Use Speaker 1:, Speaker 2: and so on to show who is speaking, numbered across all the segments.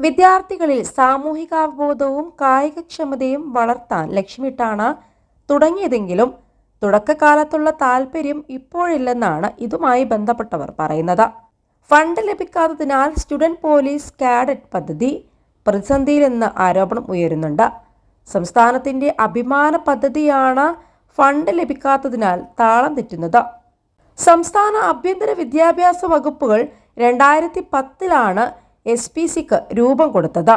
Speaker 1: വിദ്യാർത്ഥികളിൽ സാമൂഹികാവബോധവും കായികക്ഷമതയും വളർത്താൻ ലക്ഷ്യമിട്ടാണ് തുടങ്ങിയതെങ്കിലും തുടക്കകാലത്തുള്ള താല്പര്യം ഇപ്പോഴില്ലെന്നാണ് ഇതുമായി ബന്ധപ്പെട്ടവർ പറയുന്നത്. ഫണ്ട് ലഭിക്കാത്തതിനാൽ സ്റ്റുഡന്റ് പോലീസ് കാഡറ്റ് പദ്ധതി പ്രതിസന്ധിയിലെന്ന് ആരോപണം ഉയരുന്നുണ്ട്. സംസ്ഥാനത്തിന്റെ അഭിമാന പദ്ധതിയാണ് ഫണ്ട് ലഭിക്കാത്തതിനാൽ താളം തെറ്റുന്നത്. സംസ്ഥാന ആഭ്യന്തര വിദ്യാഭ്യാസ വകുപ്പുകൾ രണ്ടായിരത്തി പത്തിലാണ് എസ് പി സിക്ക് രൂപം കൊടുത്തത്.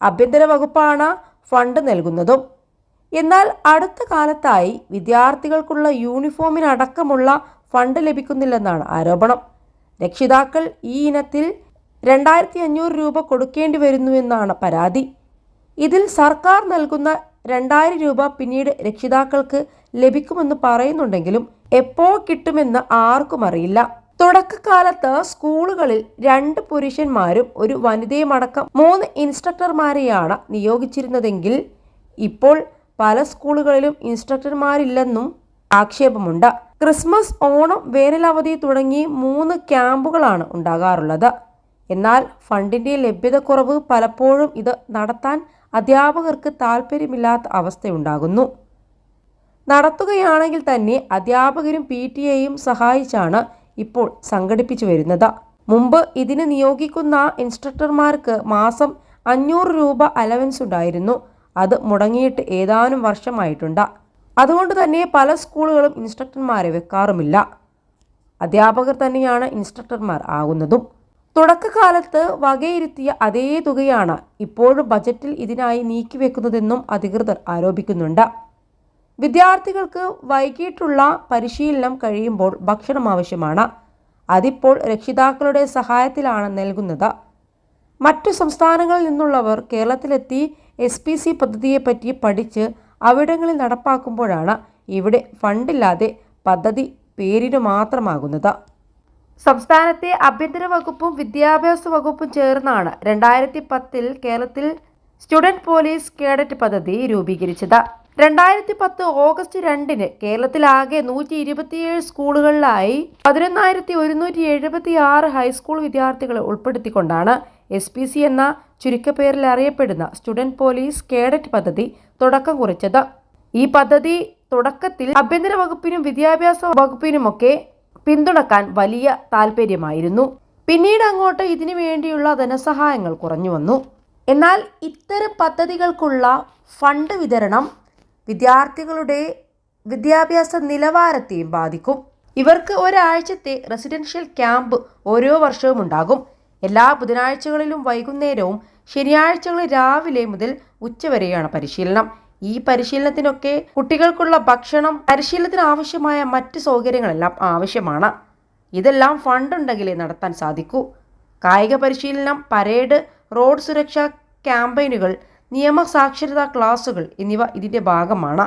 Speaker 1: ആഭ്യന്തര വകുപ്പാണ് ഫണ്ട് നൽകുന്നതും. എന്നാൽ അടുത്ത കാലത്തായി വിദ്യാർത്ഥികൾക്കുള്ള യൂണിഫോമിനടക്കമുള്ള ഫണ്ട് ലഭിക്കുന്നില്ലെന്നാണ് ആരോപണം. രക്ഷിതാക്കൾ ഈ ഇനത്തിൽ രണ്ടായിരത്തി അഞ്ഞൂറ് രൂപ കൊടുക്കേണ്ടി വരുന്നുവെന്നാണ് പരാതി. ഇതിൽ സർക്കാർ നൽകുന്ന രണ്ടായിരം രൂപ പിന്നീട് രക്ഷിതാക്കൾക്ക് ലഭിക്കുമെന്ന് പറയുന്നുണ്ടെങ്കിലും എപ്പോൾ കിട്ടുമെന്ന് ആർക്കും അറിയില്ല. തുടക്കകാലത്ത് സ്കൂളുകളിൽ രണ്ട് പുരുഷന്മാരും ഒരു വനിതയുമടക്കം മൂന്ന് ഇൻസ്ട്രക്ടർമാരെയാണ് നിയോഗിച്ചിരുന്നതെങ്കിൽ ഇപ്പോൾ പല സ്കൂളുകളിലും ഇൻസ്ട്രക്ടർമാരില്ലെന്നും ആക്ഷേപമുണ്ട്. ക്രിസ്മസ് ഓണം വേനലവധി തുടങ്ങി മൂന്ന് ക്യാമ്പുകളാണ് ഉണ്ടാകാറുള്ളത്. എന്നാൽ ഫണ്ടിന്റെ ലഭ്യതക്കുറവ് പലപ്പോഴും ഇത് നടത്താൻ അധ്യാപകർക്ക് താല്പര്യമില്ലാത്ത അവസ്ഥയുണ്ടാകുന്നു. നടത്തുകയാണെങ്കിൽ തന്നെ അധ്യാപകരും പി ടി എയും സഹായിച്ചാണ് ഇപ്പോൾ സംഘടിപ്പിച്ചു വരുന്നത്. മുമ്പ് ഇതിന് നിയോഗിക്കുന്ന ഇൻസ്ട്രക്ടർമാർക്ക് മാസം അഞ്ഞൂറ് രൂപ അലവൻസ് ഉണ്ടായിരുന്നു. അത് മുടങ്ങിയിട്ട് ഏതാനും വർഷമായിട്ടുണ്ട്. അതുകൊണ്ട് തന്നെ പല സ്കൂളുകളും ഇൻസ്ട്രക്ടർമാരെ വെക്കാറുമില്ല. അധ്യാപകർ തന്നെയാണ് ഇൻസ്ട്രക്ടർമാർ ആകുന്നതും. തുടക്കകാലത്ത് വകയിരുത്തിയ അതേ തുകയാണ് ഇപ്പോഴും ബജറ്റിൽ ഇതിനായി നീക്കിവെക്കുന്നതെന്നും അധികൃതർ ആരോപിക്കുന്നുണ്ട്. വിദ്യാർത്ഥികൾക്ക് വൈകിട്ടുള്ള പരിശീലനം കഴിയുമ്പോൾ ഭക്ഷണം ആവശ്യമാണ്. അതിപ്പോൾ രക്ഷിതാക്കളുടെ സഹായത്തിലാണ് നൽകുന്നത്. മറ്റു സംസ്ഥാനങ്ങളിൽ നിന്നുള്ളവർ കേരളത്തിലെത്തി എസ് പി സി പദ്ധതിയെപ്പറ്റി പഠിച്ച് അവിടങ്ങളിൽ നടപ്പാക്കുമ്പോഴാണ് ഇവിടെ ഫണ്ടില്ലാതെ പദ്ധതി പേരിന് മാത്രമാകുന്നത്. സംസ്ഥാനത്തെ ആഭ്യന്തര വകുപ്പും വിദ്യാഭ്യാസ വകുപ്പും ചേർന്നാണ് രണ്ടായിരത്തി പത്തിൽ കേരളത്തിൽ സ്റ്റുഡന്റ് പോലീസ് കേഡറ്റ് പദ്ധതി രൂപീകരിച്ചത്. രണ്ടായിരത്തി പത്ത് ഓഗസ്റ്റ് രണ്ടിന് കേരളത്തിലാകെ നൂറ്റി ഇരുപത്തിയേഴ് സ്കൂളുകളിലായി പതിനൊന്നായിരത്തി ഒരുന്നൂറ്റി എഴുപത്തി ആറ് ഹൈസ്കൂൾ വിദ്യാർത്ഥികളെ ഉൾപ്പെടുത്തിക്കൊണ്ടാണ് എസ് പി സി എന്ന ചുരുക്കപ്പേരിൽ അറിയപ്പെടുന്ന സ്റ്റുഡന്റ് പോലീസ് കേഡറ്റ് പദ്ധതി തുടക്കം കുറിച്ചത്. ഈ പദ്ധതി തുടക്കത്തിൽ ആഭ്യന്തര വകുപ്പിനും വിദ്യാഭ്യാസ വകുപ്പിനുമൊക്കെ പിന്തുണക്കാൻ വലിയ താല്പര്യമായിരുന്നു. പിന്നീട് അങ്ങോട്ട് ഇതിനു വേണ്ടിയുള്ള ധനസഹായങ്ങൾ കുറഞ്ഞു വന്നു. എന്നാൽ ഇത്തരം പദ്ധതികൾക്കുള്ള ഫണ്ട് വിതരണം വിദ്യാർത്ഥികളുടെ വിദ്യാഭ്യാസ നിലവാരത്തെയും ബാധിക്കും. ഇവർക്ക് ഒരാഴ്ചത്തെ റെസിഡൻഷ്യൽ ക്യാമ്പ് ഓരോ വർഷവും ഉണ്ടാകും. എല്ലാ ബുധനാഴ്ചകളിലും വൈകുന്നേരവും ശനിയാഴ്ചകളിൽ രാവിലെ മുതൽ ഉച്ചവരെയാണ് പരിശീലനം. ഈ പരിശീലനത്തിനൊക്കെ കുട്ടികൾക്കുള്ള ഭക്ഷണം പരിശീലനത്തിന് ആവശ്യമായ മറ്റ് സൗകര്യങ്ങളെല്ലാം ആവശ്യമാണ്. ഇതെല്ലാം ഫണ്ട് ഉണ്ടെങ്കിലേ നടത്താൻ സാധിക്കൂ. കായിക പരിശീലനം പരേഡ് റോഡ് സുരക്ഷാ ക്യാമ്പയിനുകൾ നിയമസാക്ഷരതാ ക്ലാസുകൾ എന്നിവ ഇതിന്റെ ഭാഗമാണ്.